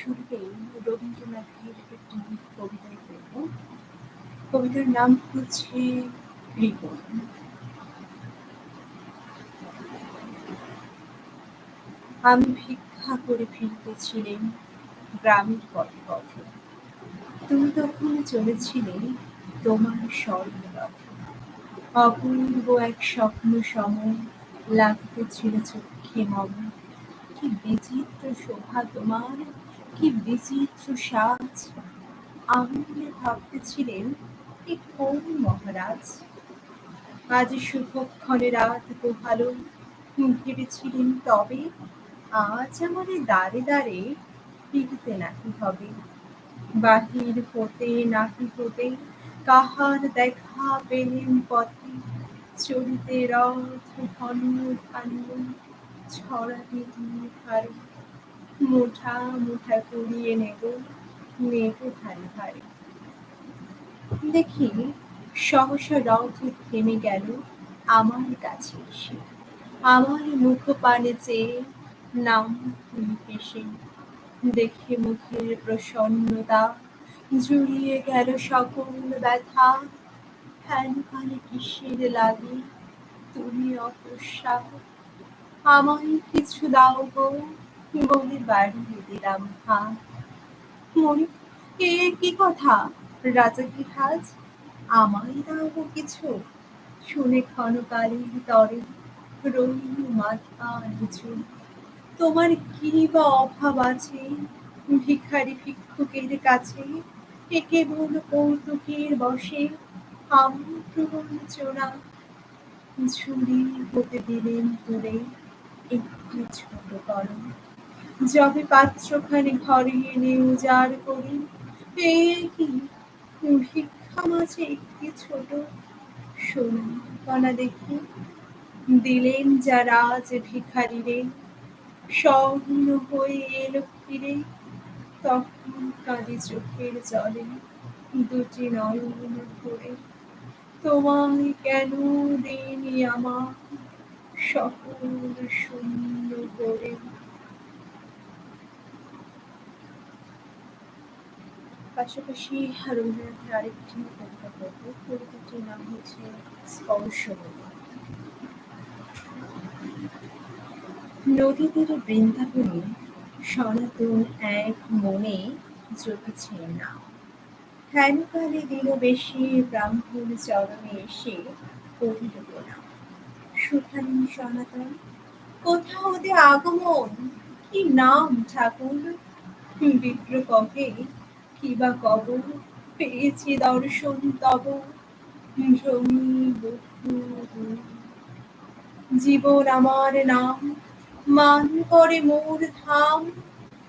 শুরুতেই রবীন্দ্রনাথের একটি কবিতায় পড়ব। কবিতার নাম হচ্ছে রিপন। আমি ভিক্ষা করে ফিরতেছিলেন গ্রামের পথে পথে তুমি তখন চলেছিলে তোমার স্বর্ণরথে। অপূর্ব এক স্বপ্ন সম লাগতেছিল চোখে মম। কি বিচিত্র শোভা তোমার কি বিচিত্র সাজ আমি ভাবতেছিলেন এ কোন মহারাজ? আজ শুভক্ষণে রাত পোহালো ভেবেছিলেন তবে আজ আমারে দাঁড়ে দাঁড়ে ফিরতে নাকি হবে। বাহির হতে নাকি হতে কাহার দেখা পেলেন পথে। চলিতে রথ ঘন ধান্য, ছড়াবে ভারে মুঠা মুঠা কুড়িয়ে নেব নেব ভারে ভারে দেখি, সহসা রথ থেমে গেল আমার কাছে এসে। আমার মুখ পানে চেয়ে নাম তুমি দেখে মুখের প্রসন্নতা জুড়িয়ে গেল সকল ব্যথা। ফ্যান কানে কিসের লাগে, তুমি অপসার আমায় কিছু দাও গো বলে হাত মনে এ কি কথা? রাজা কি হাজ দাও কিছু? শুনে তরে রইল মাথা তোমার কি বা অভাব আছে? ভিখারি ভিক্ষুকের কাছে এ কেবল কৌতুকের বসে। আমি ঝুড়ি হতে দিলেন তুলে একটু ছোট করো যবে পাত্রখানে ঘরে এনে উজাড় করি। এ কি ভিক্ষা মাঝে একটি ছোট সোনা কণা দেখি। দিলেন যারা আজ ভিখারিরে সহীন হয়ে এলো ফিরে। তখন কাঁদি চোখের জলে দুটি নয়ন ভরে। তোমায় কেন দেনি আমার সকল শূন্য করে পাশাপাশি রবীন্দ্রনাথের আরেকটি কবিতা পড়ব কবিতাটির নাম হচ্ছে স্পর্শ নদী তীরে বৃন্দাবনে সনাতন এক মনে জপিছে না। হেনকালে দিল বেশি ব্রাহ্মণ চরণে এসে পড়িল না সুখানী সনাতন কোথা হতে আগমন, কি নাম ঠাকুর? বিপ্র কহে কি বা কব? পেয়েছি দর্শন তব জীবন আমার নাম, মান করে মোর ধাম।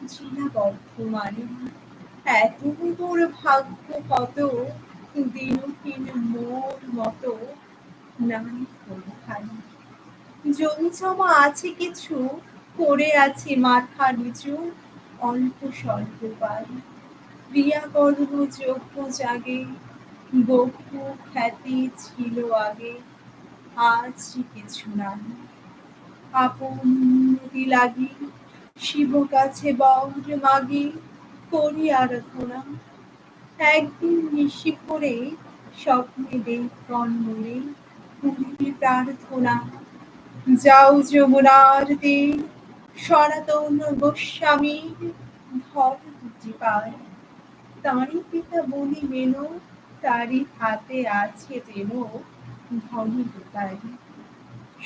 জিনা বর্ধমানে এত মোর ভাগ্য কত? দিনহীন মোর মতো নাই কোনখানে। জমা আছে কিছু করে আছে মাথা নিচু, অল্প স্বল্প পাই ক্রিয়া কর্ম যোগ্য জাগে বহু খ্যাতি ছিল আগে, আজ কিছু নাই। আপন নদী লাগি, শিব কাছে বর মাগি, করি আরাধনা একদিন নিশি করে স্বপ্নে দেবগণ মনে পুরীতে প্রার্থনা। যাও যমুনার দিন সনাতন গোস্বামীর ধর দুটি পায়। তাঁরই পিতা বলি মেন তারই হাতে আছে যেন, ধন দুটাই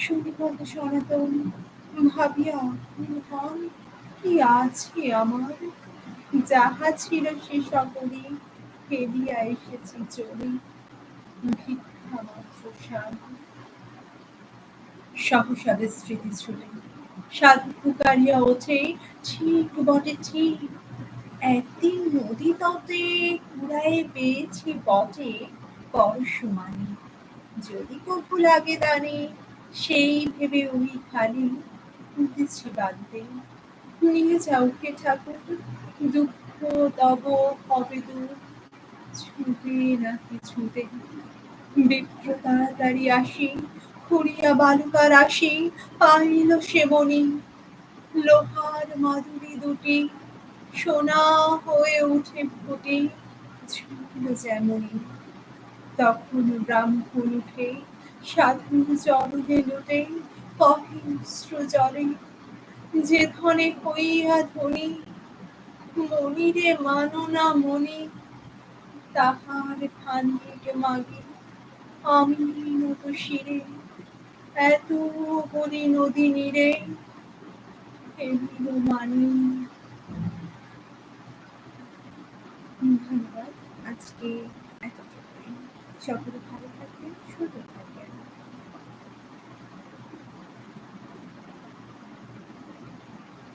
শুনিবত সনাতন, ভাবিয়া কি আছে আমার? যাহা ছিল সে সকলই ফেলিয়া এসেছি চলি, ভিক্ষা মাত্র সহসা স্মৃতি ছুটে সাধু পুকারিয়া ওঠে, ঠিক বটে, ঠিক একদিন নদী তটে কুড়ায়ে পেয়েছি বটে পরশুমানি যদি কভু লাগে দানে, সেই ভেবে ওই খালি উঠেছি বাঁধতে। নিয়ে যাও কে ঠাকুর, দুঃখ তব হবে দূর। ছুটে নাকি ছুটে বিপ্র তাড়াতাড়ি আসি, খুঁড়িয়া বালুকার আসি পাইল সে মনি লোহার মাধুরী দুটি সোনা হয়ে উঠে ফুটে যেমনি তখন ব্রাহ্মণ উঠে সাধুর চরণে লোটে, কহে জলে, যে ধনে হইয়া ধনী, মনিরে মানো না মনি, তাহার খানিক মাগে, আমি নত শিরে এত বলি নদী নীরে এমিল মানি ধন্যবাদ। আজকে এতটুকুই। সকলে ভালো থাকবেন সুস্থ থাকবেন।